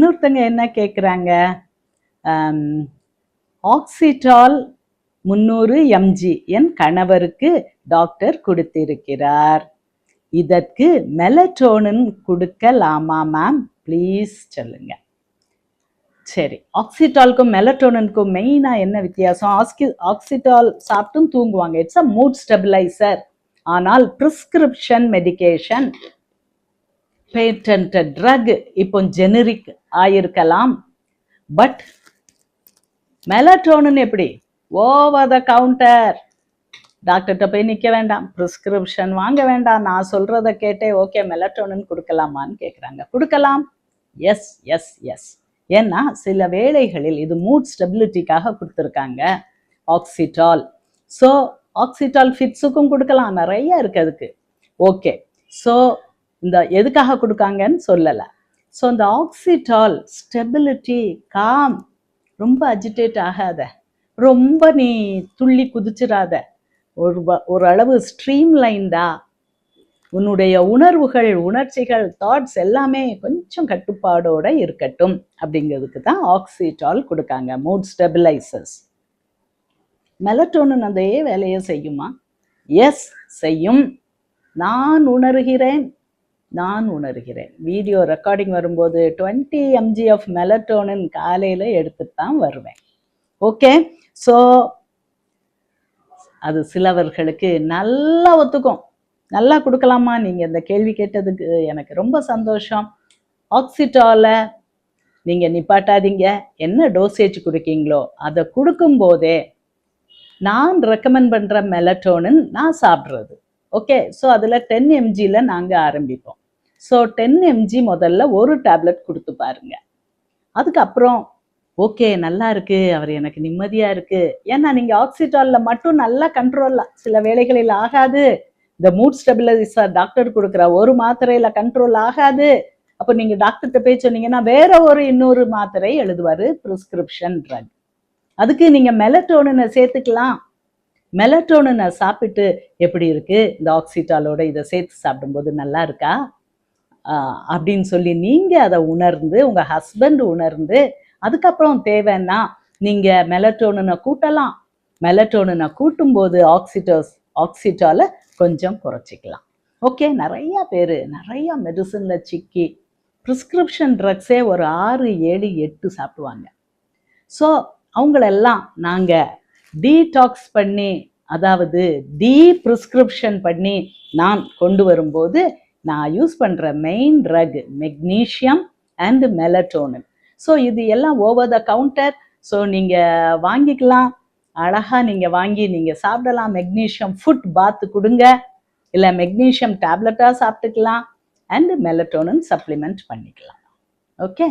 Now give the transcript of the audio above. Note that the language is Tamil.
இன்னொருத்தங்க என்ன கேட்குறாங்க ஆக்சிட்டால் முந்நூறு எம்ஜி என் கணவருக்கு டாக்டர் கொடுத்திருக்கிறார். இதற்கு மெலட்டோனின் கொடுக்கலாமா மேம் ப்ளீஸ் சொல்லுங்க. சரி ஆக்சிட்டாலுக்கும் மெலட்டோனினுக்கும் மெயினாக என்ன வித்தியாசம்? ஆக்சி ஆக்சிட்டால் சாப்பிட்டும் தூங்குவாங்க. இட்ஸ் அ மூட் ஸ்டெபிளைசர் ஆனால் ப்ரிஸ்கிரிப்ஷன் மெடிக்கேஷன் பேட்டன்ட் ட்ரக் இப்போ ஜெனரிக் ஆயிருக்கலாம். பட் மெலட்டோனு எப்படி? ஓவர் த கவுண்டர் டாக்டர்கிட்ட போய் நிற்க வேண்டாம். ப்ரிஸ்கிரிப்ஷன் வாங்க வேண்டாம். நான் சொல்கிறத கேட்டே ஓகே மெலட்டோனின் கொடுக்கலாமான்னு கேட்குறாங்க கொடுக்கலாம். எஸ் எஸ் எஸ் ஏன்னா சில வேளைகளில் இது மூட் ஸ்டெபிலிட்டிக்காக கொடுத்துருக்காங்க. ஆக்சிட்டால் ஸோ ஆக்சிட்டால் ஃபிட்ஸுக்கும் கொடுக்கலாம். நிறைய இருக்கு அதுக்கு. ஓகே ஸோ இந்த எதுக்காக கொடுக்காங்கன்னு சொல்லலை. ஸோ இந்த ஆக்சிட்டால் ஸ்டெபிலிட்டி காம் ரொம்ப அஜிடேட் ஆகாத ரொம்ப நீ துள்ளி குதிச்சிடாத ஒரு வ- ஓரளவு ஸ்ட்ரீம்லைன்டா உன்னுடைய உணர்வுகள் உணர்ச்சிகள் தாட்ஸ் எல்லாமே கொஞ்சம் கட்டுப்பாடோட இருக்கட்டும் அப்படிங்கிறதுக்கு தான் ஆக்சிடால் கொடுக்காங்க மூட் ஸ்டெபிலைசஸ் மெலட்டோனன் அதே வேலையை செய்யுமா? எஸ் செய்யும். நான் உணர்கிறேன். நான் உணர்கிறேன். வீடியோ ரெக்கார்டிங் வரும்போது 20 எம்ஜி ஆஃப் மெலட்டோனின் காலையில் எடுத்துட்டு தான் வருவேன். ஓகே ஸோ அது சிலவர்களுக்கு நல்லா ஒத்துக்கும். நல்லா கொடுக்கலாமா? நீங்கள் இந்த கேள்வி கேட்டதுக்கு எனக்கு ரொம்ப சந்தோஷம். ஆக்சிட்டாலை நீங்கள் நிப்பாட்டாதீங்க. என்ன டோசேஜ் கொடுக்கீங்களோ அதை கொடுக்கும்போதே நான் ரெக்கமெண்ட் பண்ணுற மெலட்டோனின் நான் சாப்பிட்றது. ஓகே ஸோ அதில் டென் எம்ஜியில் நாங்கள் ஆரம்பிப்போம். ஸோ டென் எம்ஜி முதல்ல ஒரு டேப்லெட் கொடுத்து பாருங்க. அதுக்கப்புறம் ஓகே நல்லா இருக்கு. அவர் எனக்கு நிம்மதியா இருக்கு. ஏன்னா நீங்க ஆக்சிட்டாலில் மட்டும் நல்லா கண்ட்ரோல் சில வேலைகளில் ஆகாது. இந்த மூட் ஸ்டெபிலைசர் டாக்டர் கொடுக்குற ஒரு மாத்திரையில கண்ட்ரோல் ஆகாது. அப்போ நீங்க டாக்டர்கிட்ட போய் சொன்னீங்கன்னா வேற ஒரு இன்னொரு மாத்திரை எழுதுவாரு ப்ரிஸ்கிரிப்ஷன் ட்ரக் அதுக்கு நீங்க மெலட்டோனினை சேர்த்துக்கலாம். மெலட்டோனினை சாப்பிட்டு எப்படி இருக்கு? இந்த ஆக்சிட்டாலோட இதை சேர்த்து சாப்பிடும்போது நல்லா இருக்கா? அப்படின்னு சொல்லி நீங்கள் அதை உணர்ந்து உங்கள் ஹஸ்பண்ட் உணர்ந்து அதுக்கப்புறம் தேவைன்னா நீங்கள் மெலட்டோனினை கூட்டலாம். மெலட்டோனினை கூட்டும்போது ஆக்சிட்டோஸ் ஆக்சிட்டால கொஞ்சம் குறைச்சிக்கலாம். ஓகே நிறைய பேர் நிறைய மெடிசனில் சிக்கி ப்ரிஸ்கிரிப்ஷன் ட்ரக்ஸே ஒரு ஆறு ஏழு எட்டு சாப்பிடுவாங்க. ஸோ அவங்களெல்லாம் நாங்கள் டீடாக்ஸ் பண்ணி அதாவது டீ ப்ரிஸ்கிரிப்ஷன் பண்ணி நான் கொண்டு வரும்போது நான் யூஸ் பண்ணுற main drug magnesium and melatonin so இது எல்லாம் ஓவர் த கவுண்டர் ஸோ நீங்கள் வாங்கிக்கலாம். அழகாக நீங்கள் வாங்கி நீங்கள் சாப்பிடலாம். மெக்னீஷியம் ஃபுட் பாத்து கொடுங்க. இல்லை மெக்னீஷியம் டேப்லெட்டாக சாப்பிட்டுக்கலாம். அண்ட் மெலட்டோனின் சப்ளிமெண்ட் பண்ணிக்கலாம். ஓகே